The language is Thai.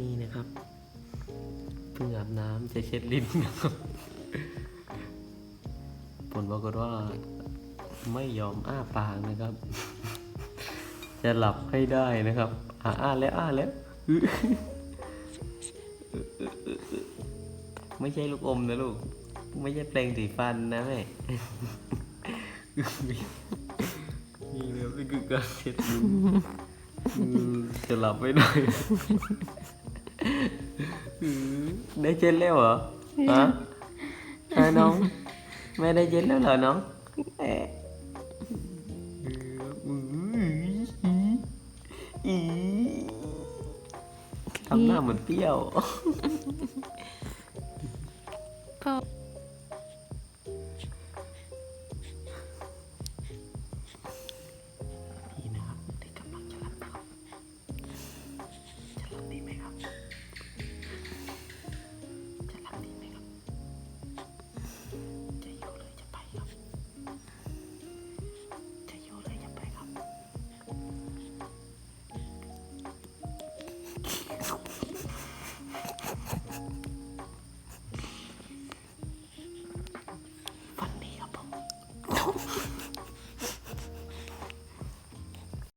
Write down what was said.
นี่นะครับเพิ่งอาบน้ำจะเช็ดลิ้นนะครับผลปรากฏว่าไม่ยอมอ้าปากนะครับ จะหลับให้ได้นะครับอ่าอ้าแล้วอ้าแล้วไม่ใช่ลูกอมนะลูก ไม่ใช่แปลงสีฟันนะแม่นี่นะครับนี่คือการเช็ดลิ้นจะหลับไม่ได้ อืมได้เช็ดแล้วเหรอฮะฮะน้อง แม่ได้เช็ดแล้วเหรอน้องแอะอืมอีทำหน้าเหมือนเปรี้ยว ก็ นี่นะครับเด็กกำลังจะหลับนะครับ จะหลับดีไหมครับ